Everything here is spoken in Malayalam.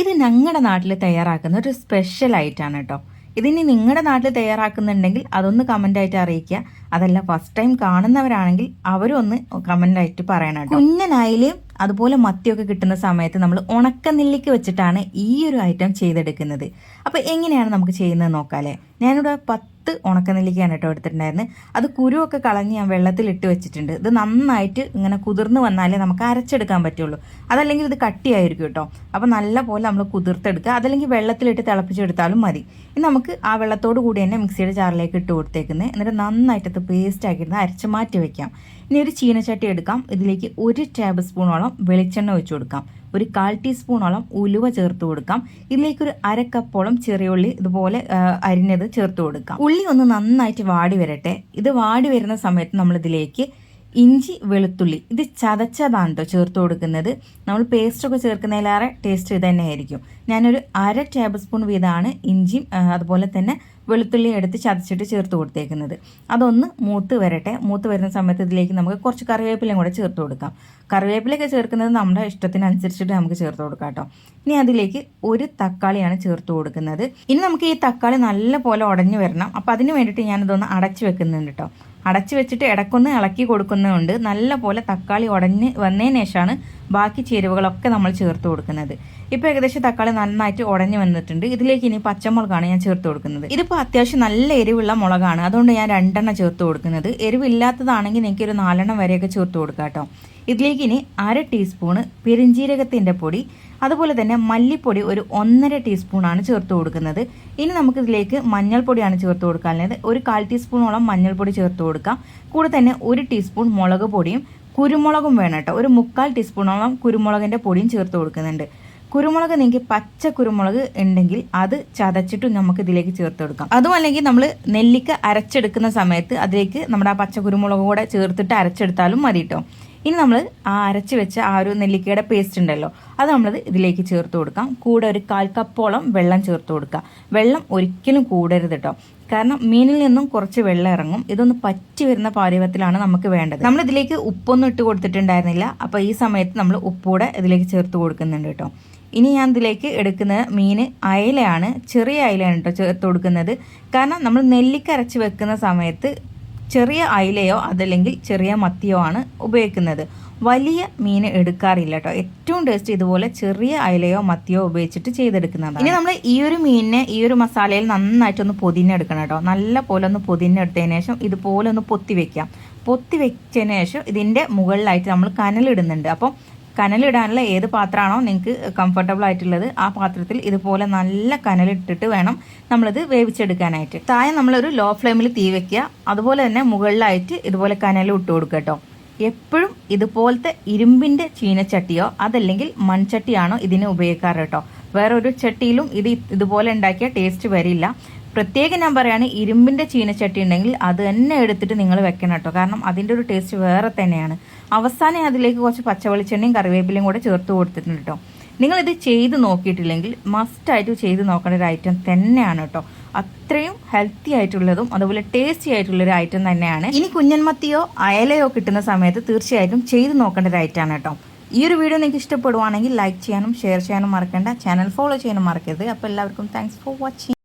ഇത് ഞങ്ങളുടെ നാട്ടിൽ തയ്യാറാക്കുന്ന ഒരു സ്പെഷ്യൽ ആയിട്ടാണ് കേട്ടോ ഇതിനി നിങ്ങളുടെ നാട്ടിൽ തയ്യാറാക്കുന്നുണ്ടെങ്കിൽ അതൊന്ന് കമന്റ് ആയിട്ട് അറിയിക്കുക അതല്ല ഫസ്റ്റ് ടൈം കാണുന്നവരാണെങ്കിൽ അവരും ഒന്ന് കമന്റ് ആയിട്ട് പറയണം കേട്ടോ കുഞ്ഞനായാലും അതുപോലെ മത്തിയൊക്കെ കിട്ടുന്ന സമയത്ത് നമ്മൾ ഉണക്കനെല്ലിക്ക് വെച്ചിട്ടാണ് ഈ ഒരു ഐറ്റം ചെയ്തെടുക്കുന്നത്. അപ്പോൾ എങ്ങനെയാണ് നമുക്ക് ചെയ്യുന്നത് നോക്കാല്ലേ? ഞാനിവിടെ പത്ത് ഉണക്കനെല്ലിക്കയാണ് കേട്ടോ എടുത്തിട്ടുണ്ടായിരുന്നത് അത് കുരുവൊക്കെ കളഞ്ഞ് ഞാൻ വെള്ളത്തിൽ ഇട്ട് വെച്ചിട്ടുണ്ട്. ഇത് നന്നായിട്ട് ഇങ്ങനെ കുതിർന്ന് വന്നാലേ നമുക്ക് അരച്ചെടുക്കാൻ പറ്റുള്ളൂ. അതല്ലെങ്കിൽ ഇത് കട്ടിയായിരിക്കും കേട്ടോ. അപ്പോൾ നല്ല പോലെ നമ്മൾ കുതിർത്തെടുക്കുക. അതല്ലെങ്കിൽ വെള്ളത്തിലിട്ട് തിളപ്പിച്ചെടുത്താലും മതി. ഇനി നമുക്ക് ആ വെള്ളത്തോട് കൂടി തന്നെ മിക്സിയുടെ ചാറിലേക്ക് ഇട്ട് കൊടുത്തേക്കുന്നത് എന്നിട്ട് നന്നായിട്ട് അത് പേസ്റ്റ് ആക്കിയിരുന്ന് അരച്ച് മാറ്റി വെക്കാം. ഇനി ഒരു ചീനച്ചട്ടി എടുക്കാം. ഇതിലേക്ക് ഒരു ടേബിൾ സ്പൂണോളം വെളിച്ചെണ്ണ ഒഴിച്ചു കൊടുക്കാം. ഒരു കാൽ ടീസ്പൂണോളം ഉലുവ ചേർത്ത് കൊടുക്കാം. ഇതിലേക്ക് ഒരു അര കപ്പോളം ചെറിയ ഉള്ളി ഇതുപോലെ അരിഞ്ഞത് ചേർത്ത് കൊടുക്കാം. ഉള്ളി ഒന്ന് നന്നായിട്ട് വാടി വരട്ടെ. ഇത് വാടി വരുന്ന സമയത്ത് നമ്മൾ ഇതിലേക്ക് ഇഞ്ചി വെളുത്തുള്ളി. ഇത് ചതച്ചതാണ് കേട്ടോ ചേർത്ത് കൊടുക്കുന്നത്. നമ്മൾ പേസ്റ്റൊക്കെ ചേർക്കുന്നതിലേറെ ടേസ്റ്റ് ഇത് തന്നെയായിരിക്കും. ഞാനൊരു അര ടേബിൾ സ്പൂൺ വീതമാണ് ഇഞ്ചിയും അതുപോലെ തന്നെ വെളുത്തുള്ളി എടുത്ത് ചതച്ചിട്ട് ചേർത്ത് കൊടുത്തേക്കുന്നത്. അതൊന്ന് മൂത്ത് വരട്ടെ. മൂത്ത് വരുന്ന സമയത്ത് ഇതിലേക്ക് നമുക്ക് കുറച്ച് കറിവേപ്പിലയും കൂടെ ചേർത്ത് കൊടുക്കാം. കറിവേപ്പിലയൊക്കെ ചേർക്കുന്നത് നമ്മുടെ ഇഷ്ടത്തിനനുസരിച്ചിട്ട് നമുക്ക് ചേർത്ത് കൊടുക്കാം കേട്ടോ. ഇനി അതിലേക്ക് ഒരു തക്കാളിയാണ് ചേർത്ത് കൊടുക്കുന്നത്. ഇനി നമുക്ക് ഈ തക്കാളി നല്ല പോലെ ഉടഞ്ഞു വരണം. അപ്പോൾ അതിന് വേണ്ടിയിട്ട് ഞാനിതൊന്ന് അടച്ചു വെക്കുന്നുണ്ട് കേട്ടോ. അടച്ചു വെച്ചിട്ട് ഇടക്കൊന്ന് ഇളക്കി കൊടുക്കുന്നുണ്ട് നല്ല പോലെ തക്കാളി ഉടഞ്ഞ് വന്നതിന് ശേഷമാണ് ബാക്കി ചേരുവകളൊക്കെ നമ്മൾ ചേർത്ത് കൊടുക്കുന്നത്. ഇപ്പോൾ ഏകദേശം തക്കാളി നന്നായിട്ട് ഉടഞ്ഞു വന്നിട്ടുണ്ട്. ഇതിലേക്ക് ഇനി പച്ചമുളകാണ് ഞാൻ ചേർത്ത് കൊടുക്കുന്നത്. ഇതിപ്പോൾ അത്യാവശ്യം നല്ല എരിവുള്ള മുളകാണ്. അതുകൊണ്ട് ഞാൻ രണ്ടെണ്ണം ചേർത്ത് കൊടുക്കുന്നത്. എരിവില്ലാത്തതാണെങ്കിൽ നിങ്ങൾക്ക് ഒരു നാലെണ്ണം വരെയൊക്കെ ചേർത്ത് കൊടുക്കാം കേട്ടോ ഇതിലേക്ക് ഇനി അര ടീസ്പൂണ് പെരിഞ്ജീരകത്തിന്റെ പൊടി അതുപോലെ തന്നെ മല്ലിപ്പൊടി ഒരു ഒന്നര ടീസ്പൂണാണ് ചേർത്ത് കൊടുക്കുന്നത്. ഇനി നമുക്ക് ഇതിലേക്ക് മഞ്ഞൾപ്പൊടിയാണ് ചേർത്ത് കൊടുക്കാനുള്ളത്. ഒരു കാൽ ടീസ്പൂണോളം മഞ്ഞൾപ്പൊടി ചേർത്ത് കൊടുക്കാം. കൂടെ തന്നെ ഒരു ടീസ്പൂൺ മുളക് പൊടിയും കുരുമുളകും വേണം കേട്ടോ. ഒരു മുക്കാൽ ടീസ്പൂണോളം കുരുമുളകിന്റെ പൊടിയും ചേർത്ത് കൊടുക്കുന്നുണ്ട്. കുരുമുളക് നിങ്ങൾക്ക് പച്ച കുരുമുളക് ഉണ്ടെങ്കിൽ അത് ചതച്ചിട്ട് നമുക്ക് ഇതിലേക്ക് ചേർത്ത് കൊടുക്കാം. അതും അല്ലെങ്കിൽ നമ്മൾ നെല്ലിക്ക അരച്ചെടുക്കുന്ന സമയത്ത് അതിലേക്ക് നമ്മുടെ ആ പച്ച കുരുമുളക് കൂടെ ചേർത്തിട്ട് അരച്ചെടുത്താലും മതി കേട്ടോ ഇനി നമ്മൾ ആ അരച്ച് വെച്ച ആ ഒരു നെല്ലിക്കയുടെ പേസ്റ്റ് ഉണ്ടല്ലോ അത് നമ്മൾ ഇതിലേക്ക് ചേർത്ത് കൊടുക്കാം. കൂടെ ഒരു കാൽ കപ്പോളം വെള്ളം ചേർത്ത് കൊടുക്കുക വെള്ളം ഒരിക്കലും കൂടരുത് കേട്ടോ കാരണം മീനിൽ നിന്നും കുറച്ച് വെള്ളം ഇറങ്ങും. ഇതൊന്ന് പറ്റി വരുന്ന പാരിവത്തിലാണ് നമുക്ക് വേണ്ടത്. നമ്മൾ ഇതിലേക്ക് ഉപ്പൊന്നും ഇട്ട് കൊടുത്തിട്ടുണ്ടായിരുന്നില്ല. അപ്പോൾ ഈ സമയത്ത് നമ്മൾ ഉപ്പൂടെ ഇതിലേക്ക് ചേർത്ത് കൊടുക്കുന്നുണ്ട് കേട്ടോ ഇനി ഞാൻ ഇതിലേക്ക് എടുക്കുന്ന മീൻ അയലയാണ് ചെറിയ അയലയാണ് കേട്ടോ ചേർത്ത് കൊടുക്കുന്നത്. കാരണം നമ്മൾ നെല്ലിക്ക അരച്ച് വെക്കുന്ന സമയത്ത് ചെറിയ അയലയോ അതല്ലെങ്കിൽ ചെറിയ മത്തിയോ ആണ് ഉപയോഗിക്കുന്നത്. വലിയ മീൻ എടുക്കാറില്ല കേട്ടോ ഏറ്റവും ടേസ്റ്റ് ഇതുപോലെ ചെറിയ അയലയോ മത്തിയോ ഉപയോഗിച്ചിട്ട് ചെയ്തെടുക്കുന്നതാണ്. ഇനി നമ്മൾ ഈ ഒരു മീനിനെ ഈ ഒരു മസാലയിൽ നന്നായിട്ടൊന്ന് പൊതിഞ്ഞെടുക്കണം കേട്ടോ നല്ല പോലെ ഒന്ന് പൊതിഞ്ഞെടുത്തതിന് ശേഷം ഇതുപോലെ ഒന്ന് പൊത്തി വെക്കാം പൊത്തി വെച്ചതിന് ശേഷം ഇതിന്റെ മുകളിലായിട്ട് നമ്മൾ കനലിടുന്നുണ്ട്. അപ്പം കനലിടാനുള്ള ഏത് പാത്രമാണോ നിങ്ങൾക്ക് കംഫർട്ടബിൾ ആയിട്ടുള്ളത് ആ പാത്രത്തിൽ ഇതുപോലെ നല്ല കനലിട്ടിട്ട് വേണം നമ്മളിത് വേവിച്ചെടുക്കാനായിട്ട്. താഴെ നമ്മളൊരു ലോ ഫ്ലെയിമിൽ തീ വെക്കുക. അതുപോലെ തന്നെ മുകളിലായിട്ട് ഇതുപോലെ കനൽ ഇട്ട് കൊടുക്കുക എപ്പോഴും ഇതുപോലത്തെ ഇരുമ്പിന്റെ ചീനച്ചട്ടിയോ അതല്ലെങ്കിൽ മൺചട്ടിയാണോ ഇതിന് ഉപയോഗിക്കാറ് കേട്ടോ വേറൊരു ചട്ടിയിലും ഇത് ഇതുപോലെ ഉണ്ടാക്കിയ ടേസ്റ്റ് വരില്ല. പ്രത്യേകം ഞാൻ പറയുകയാണ് ഇരുമ്പിന്റെ ചീനച്ചട്ടി ഉണ്ടെങ്കിൽ അത് തന്നെ എടുത്തിട്ട് നിങ്ങൾ വെക്കണം കേട്ടോ. കാരണം അതിന്റെ ഒരു ടേസ്റ്റ് വേറെ തന്നെയാണ്. അവസാനം അതിലേക്ക് കുറച്ച് പച്ചവെളിച്ചെണ്ണയും കറിവേപ്പിലയും കൂടെ ചേർത്ത് കൊടുത്തിട്ടുണ്ട് കേട്ടോ. നിങ്ങളിത് ചെയ്ത് നോക്കിയിട്ടില്ലെങ്കിൽ മസ്റ്റായിട്ട് ചെയ്ത് നോക്കേണ്ട ഒരു ഐറ്റം തന്നെയാണ് കേട്ടോ. അത്രയും ഹെൽത്തി ആയിട്ടുള്ളതും അതുപോലെ ടേസ്റ്റി ആയിട്ടുള്ള ഒരു ഐറ്റം തന്നെയാണ്. ഇനി കുഞ്ഞൻമത്തിയോ അയലയോ കിട്ടുന്ന സമയത്ത് തീർച്ചയായിട്ടും ചെയ്ത് നോക്കേണ്ട ഒരു ഐറ്റമാണ് കേട്ടോ. ഈ ഒരു വീഡിയോ നിങ്ങൾക്ക് ഇഷ്ടപ്പെടുവാണെങ്കിൽ ലൈക്ക് ചെയ്യാനും ഷെയർ ചെയ്യാനും മറക്കേണ്ട. ചാനൽ ഫോളോ ചെയ്യാനും മറക്കരുത്. അപ്പോൾ എല്ലാവർക്കും താങ്ക്സ് ഫോർ വാച്ചിങ്